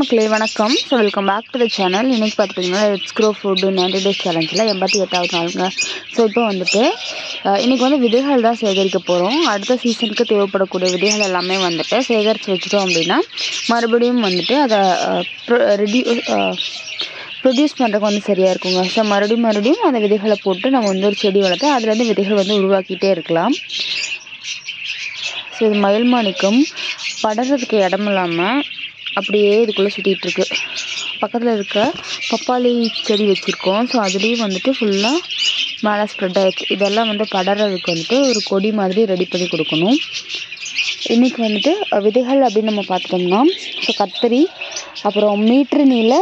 மக்களே வணக்கம். So welcome back to the channel இன்றைக்கி பார்த்துட்டிங்கன்னா it's grow food ninety days சேலஞ்சில் எண்பத்தி எட்டாவது நாளுங்க ஸோ இப்போ வந்துட்டு இன்றைக்கி வந்து விதைகள் தான் சேகரிக்க போகிறோம் அடுத்த சீசனுக்கு தேவைப்படக்கூடிய விதைகள் எல்லாமே வந்துட்டு சேகரித்து வச்சுட்டோம் அப்படின்னா மறுபடியும் வந்துட்டு அதை ரெடி ப்ரொடியூஸ் பண்ணுறதுக்கு வந்து சரியாக இருக்குங்க. ஸோ மறுபடியும் மறுபடியும் அந்த விதைகளை போட்டு நம்ம வந்து ஒரு செடி வளர்த்து அதுலேருந்து விதைகள் வந்து உருவாக்கிட்டே இருக்கலாம். ஸோ இது மயில் மாணிக்கம் படுறதுக்கு இடம் இல்லாமல் அப்படியே இதுக்குள்ளே சுற்றிட்டுருக்கு பக்கத்தில் இருக்க பப்பாளி செடி வச்சுருக்கோம். ஸோ அதுலேயும் வந்துட்டு ஃபுல்லாக மேலே ஸ்ப்ரெட் ஆகிடுச்சு இதெல்லாம் வந்து படறதுக்கு வந்துட்டு ஒரு கொடி மாதிரி ரெடி பண்ணி கொடுக்கணும். இன்றைக்கி வந்துட்டு விதைகள் அப்படின்னு நம்ம பார்த்துட்டோம்னா ஸோ கத்தரி அப்புறம் மீட்ரு நீல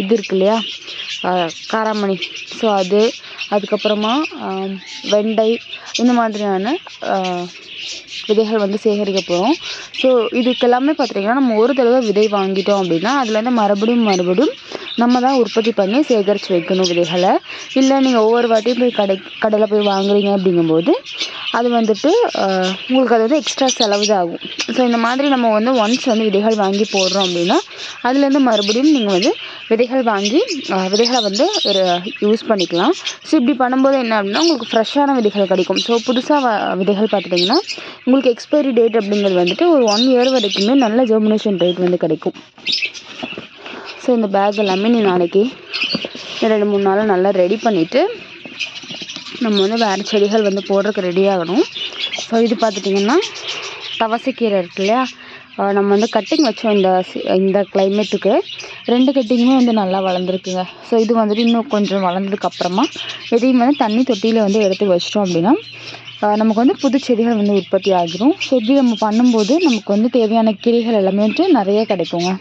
இது இருக்கு இல்லையா? காராமணி. ஸோ அது அதுக்கப்புறமா வெண்டை இந்த மாதிரியான விதைகள் வந்து சேகரிக்க போகிறோம் ஸோ இதுக்கெல்லாமே பார்த்துட்டிங்கன்னா நம்ம ஒரு தடவை விதை வாங்கிட்டோம் அப்படின்னா அதுலேருந்து மறுபடியும் மறுபடியும் நம்ம தான் உற்பத்தி பண்ணி சேகரித்து வைக்கணும் விதைகளை. இல்லை நீங்கள் ஒவ்வொரு வாட்டியும் போய் கடை கடையில் போய் வாங்குறீங்க அப்படிங்கும்போது அது வந்துட்டு உங்களுக்கு அது வந்து எக்ஸ்ட்ரா செலவு தான் ஆகும் ஸோ இந்த மாதிரி நம்ம வந்து ஒன்ஸ் வந்து விதைகள் வாங்கி போடுறோம் அப்படின்னா அதுலேருந்து மறுபடியும் நீங்கள் வந்து விதைகள் வாங்கி விதைகளை வந்து ஒரு யூஸ் பண்ணிக்கலாம். ஸோ இப்படி பண்ணும்போது என்ன அப்படின்னா உங்களுக்கு ஃப்ரெஷ்ஷான விதைகள் கிடைக்கும். ஸோ புதுசாக விதைகள் பார்த்துட்டிங்கன்னா உங்களுக்கு எக்ஸ்பைரி டேட் அப்படிங்கிறது வந்துட்டு ஒரு ஒன் இயர் வரைக்குமே நல்ல ஜெர்மினேஷன் ரேட் வந்து கிடைக்கும். ஸோ இந்த பேக் எல்லாமே நீ நாளைக்கு ரெண்டு மூணு நாளாக நல்லா ரெடி பண்ணிவிட்டு நம்ம வந்து வேறு செடிகள் வந்து போடுறதுக்கு ரெடி ஆகணும். ஸோ இது பார்த்துட்டிங்கன்னா தவசைக்கீரை இருக்கு இல்லையா? நம்ம வந்து கட்டிங் வச்சோம் இந்த இந்த கிளைமேட்டுக்கு ரெண்டு கட்டிங்குமே வந்து நல்லா வளர்ந்துருக்குங்க. ஸோ இது வந்துட்டு இன்னும் கொஞ்சம் வளர்ந்ததுக்கப்புறமா எதையும் வந்து தண்ணி தொட்டியில் வந்து எடுத்து வச்சிட்டோம் அப்படின்னா நமக்கு வந்து புது செடிகள் வந்து உற்பத்தி ஆகிரும். ஸோ இப்படி நம்ம பண்ணும்போது நமக்கு வந்து தேவையான கீரைகள் எல்லாமே வந்துட்டு நிறைய கிடைக்குங்க.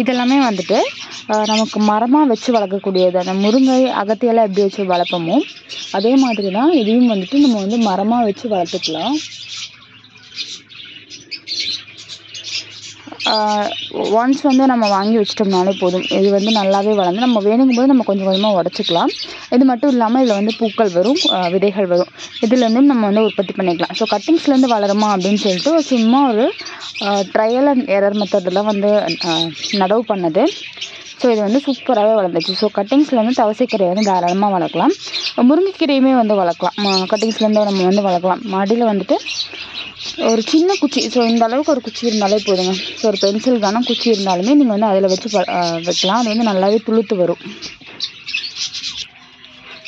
இதெல்லாமே வந்துட்டு நமக்கு மரமாக வச்சு வளர்க்கக்கூடியது. அந்த முருங்கை அகத்தியெல்லாம் எப்படி வச்சு வளர்ப்போமோ அதே மாதிரி தான் இதையும் வந்துட்டு நம்ம வந்து மரமாக வச்சு வளர்த்துக்கலாம். ஒன்ஸ் வந்து நம்ம வாங்கி வச்சிட்டோம்னாலே போதும். இது வந்து நல்லாவே வளர்ந்து நம்ம வேணுங்கும் போது நம்ம கொஞ்சம் கொஞ்சமாக உடச்சிக்கலாம். இது மட்டும் இல்லாமல் இதில் வந்து பூக்கள் வரும் விதைகள் வரும். இதுலேருந்து நம்ம வந்து உற்பத்தி பண்ணிக்கலாம். ஸோ கட்டிங்ஸ்லேருந்து வளருமா அப்படின்னு சொல்லிட்டு சும்மா ஒரு ட்ரையல் அண்ட் எரர் மெத்தடில் வந்து நடவு பண்ணது. ஸோ இது வந்து சூப்பராகவே வளர்ந்துச்சு. ஸோ கட்டிங்ஸ்லேருந்து தவசைக்கீரை வந்து தாராளமாக வளர்க்கலாம். முருங்கைக்கீரையுமே வந்து வளர்க்கலாம். கட்டிங்ஸ்லேருந்து நம்ம வந்து வளர்க்கலாம். மாடியில் வந்துட்டு ஒரு சின்ன குச்சி. ஸோ இந்த அளவுக்கு ஒரு குச்சி இருந்தாலே போதுங்க. ஸோ ஒரு பென்சில் தானே குச்சி இருந்தாலுமே நீங்கள் வந்து அதில் வச்சு வைக்கலாம். அது வந்து நல்லாவே துளுத்து வரும்.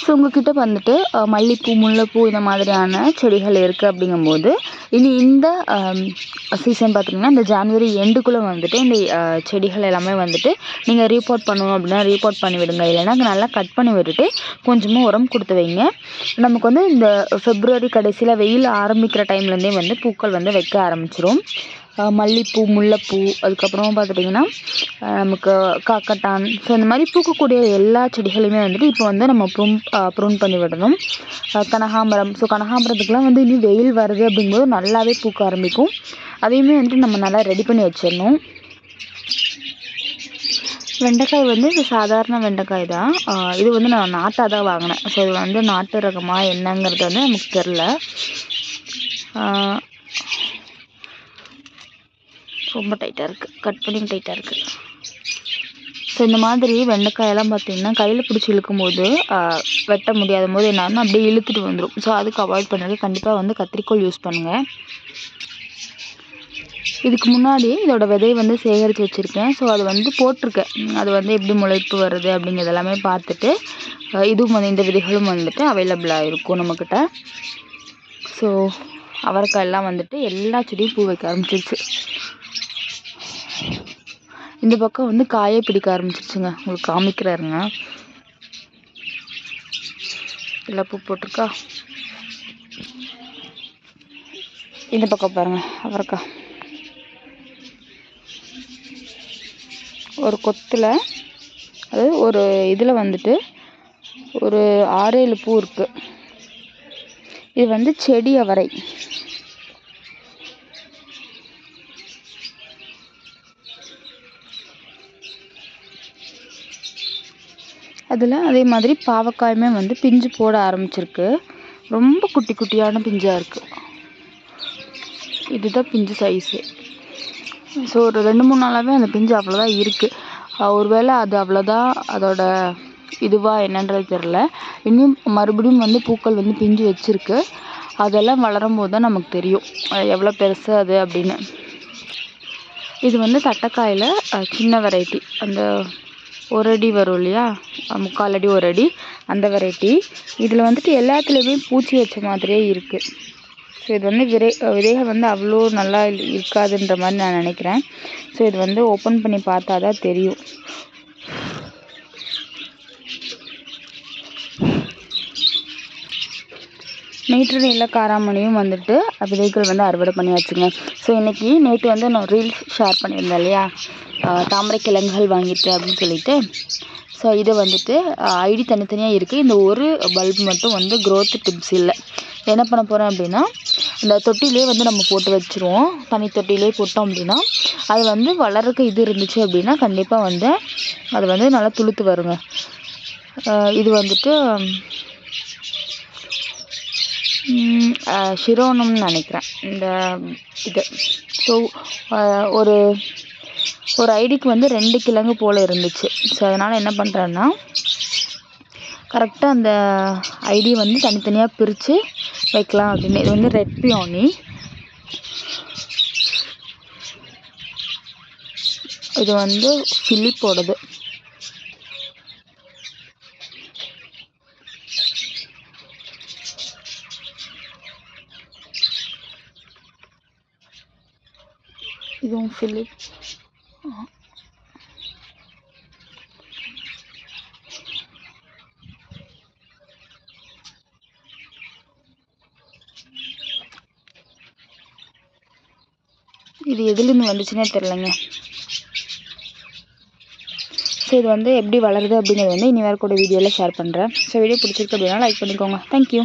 ஸோ உங்ககிட்ட வந்துட்டு மல்லிகைப்பூ முல்லைப்பூ இந்த மாதிரியான செடிகள் இருக்குது அப்படிங்கும்போது இனி இந்த சீசன் பார்த்திங்கன்னா இந்த ஜான்வரி எண்டுக்குள்ளே வந்துட்டு இந்த செடிகள் எல்லாமே வந்துட்டு நீங்கள் ரீபோர்ட் பண்ணணும் அப்படின்னா ரீபோர்ட் பண்ணி விடுங்க. இல்லைன்னா நல்லா கட் பண்ணி விட்டுட்டு கொஞ்சமாக உரம் கொடுத்து வைங்க. நமக்கு வந்து இந்த ஃபெப்ரவரி கடைசியில் வெயில் ஆரம்பிக்கிற டைம்லேருந்தே வந்து பூக்கள் வந்து வைக்க ஆரம்பிச்சிடும் மல்லிகைப்பூ முல்லைப்பூ அதுக்கப்புறமா பார்த்துட்டிங்கன்னா நமக்கு காக்கட்டான். ஸோ இந்த மாதிரி பூக்கக்கூடிய எல்லா செடிகளையுமே வந்துட்டு இப்போ வந்து நம்ம ப்ரூன் ப்ரூன் பண்ணி விடணும். கனகாம்பரம். ஸோ கனகாம்பரத்துக்குலாம் வந்து இனி வெயில் வருது அப்படிங்கும்போது நல்லாவே பூக்க ஆரம்பிக்கும். அதையுமே வந்துட்டு நம்ம நல்லா ரெடி பண்ணி வச்சிடணும். வெண்டைக்காய் வந்து இது சாதாரண வெண்டைக்காய் தான். இது வந்து நான் நாட்டாக தான் வாங்கினேன். ஸோ இது வந்து நாட்டு ரகமாக என்னங்கிறது வந்து நமக்கு தெரில. ரொம்ப டைட்டாக இருக்குது கட் பண்ணி டைட்டாக இருக்குது ஸோ இந்த மாதிரி வெண்டைக்காயெல்லாம் பார்த்திங்கன்னா கையில் பிடிச்சி இழுக்கும்போது வெட்ட முடியாத போது என்னன்னா அப்படியே இழுத்துட்டு வந்துடும் ஸோ அதுக்கு அவாய்ட் பண்ணுறது கண்டிப்பாக வந்து கத்திரிக்கோள் யூஸ் பண்ணுங்கள் இதுக்கு முன்னாடி இதோட விதையை வந்து சேகரித்து வச்சுருக்கேன். ஸோ அது வந்து போட்டிருக்கேன். அது வந்து எப்படி முளைப்பு வருது அப்படிங்கிறது எல்லாமே பார்த்துட்டு இதுவும் வந்து இந்த விதைகளும் வந்துட்டு அவைலபிளாக இருக்கும் நம்மக்கிட்ட ஸோ அவரைக்காயெல்லாம் வந்துட்டு எல்லா செடியும் பூ வைக்க ஆரம்பிச்சிருச்சு. இந்த பக்கம் வந்து காயே பிடிக்க ஆரம்பிச்சிருச்சுங்க. உங்களுக்கு காமிக்கிறாருங்க. எல்லா பூ போட்டிருக்கா? இந்த பக்கம் பாருங்க அவரக்கா. ஒரு கொத்தில் அதாவது ஒரு இதில் வந்துட்டு ஒரு ஆறு ஏழு பூ இருக்குது இது வந்து செடி அவரை. அதில் அதே மாதிரி பாவக்காயுமே வந்து பிஞ்சு போட ஆரம்பிச்சிருக்கு. ரொம்ப குட்டி குட்டியான பிஞ்சாக இருக்குது இதுதான் பிஞ்சு சைஸு ஸோ ஒரு ரெண்டு மூணு நாளாகவே அந்த பிஞ்சு அவ்வளோதான் இருக்குது ஒருவேளை அது அவ்வளோதான் அதோட இதுவாக என்னன்றது தெரில இன்னும் மறுபடியும் வந்து பூக்கள் வந்து பிஞ்சு வச்சுருக்கு. அதெல்லாம் வளரும் போது தான் நமக்கு தெரியும். எவ்வளோ பெருசு அது அப்படின்னு. இது வந்து தட்டைக்காயில் சின்ன வெரைட்டி அந்த ஒரு அடி வரும் இல்லையா? முக்கால் அடி ஒரு அடி. அந்த வெரைட்டி இதில் வந்துட்டு எல்லாத்துலேயுமே பூச்சி வச்ச மாதிரியே இருக்குது ஸோ இது வந்து விரை விதைகள் வந்து அவ்வளோ நல்லா இருக்காதுன்ற மாதிரி நான் நினைக்கிறேன். ஸோ இது வந்து ஓப்பன் பண்ணி பார்த்தா தான் தெரியும். நேற்று நில காராமணியும் வந்துட்டு விதைகள் வந்து அறுவடை பண்ணியாச்சுங்க. ஸோ இன்றைக்கி நேற்று வந்து நான் ரீல்ஸ் ஷேர் பண்ணியிருந்தேன் இல்லையா? தாமரை கிழங்குகள் வாங்கிட்டு அப்படின்னு சொல்லிட்டு. ஸோ இது வந்துட்டு ஐடி தனித்தனியாக இருக்குது இந்த ஒரு பல்ப் மட்டும் வந்து க்ரோத் டிப்ஸ் இல்லை. என்ன பண்ண போகிறேன் அப்படின்னா இந்த தொட்டிலே வந்து நம்ம போட்டு வச்சுருவோம். தனி தொட்டிலே போட்டோம் அப்படின்னா அது வந்து வளர்க்க இது இருந்துச்சு அப்படின்னா கண்டிப்பாக வந்து அது வந்து நல்லா துளுத்து வருங்க. இது வந்துட்டு ஷிரோனம்னு நினைக்கிறேன். இந்த இது. ஸோ ஒரு ஒரு ஐடிக்கு வந்து ரெண்டு கிழங்கு போல் இருந்துச்சு. ஸோ அதனால் என்ன பண்ணுறேன்னா கரெக்டாக அந்த ஐடி வந்து தனித்தனியாக பிரித்து வைக்கலாம் அப்படின்னு. இது வந்து ரெட் பியோனி இது வந்து ஃபிலிப்போடது இதுவும் ஃபிலிப் இது எதுலேருந்து வந்துச்சுன்னே தெரிலங்க. ஸோ இது வந்து எப்படி வளருது அப்படிங்கிறது வந்து இனி வேறு கூட வீடியோவில் ஷேர் பண்ணுறேன் ஸோ வீடியோ பிடிச்சிருக்கு அப்படின்னா லைக் பண்ணிக்கோங்க. தேங்க்யூ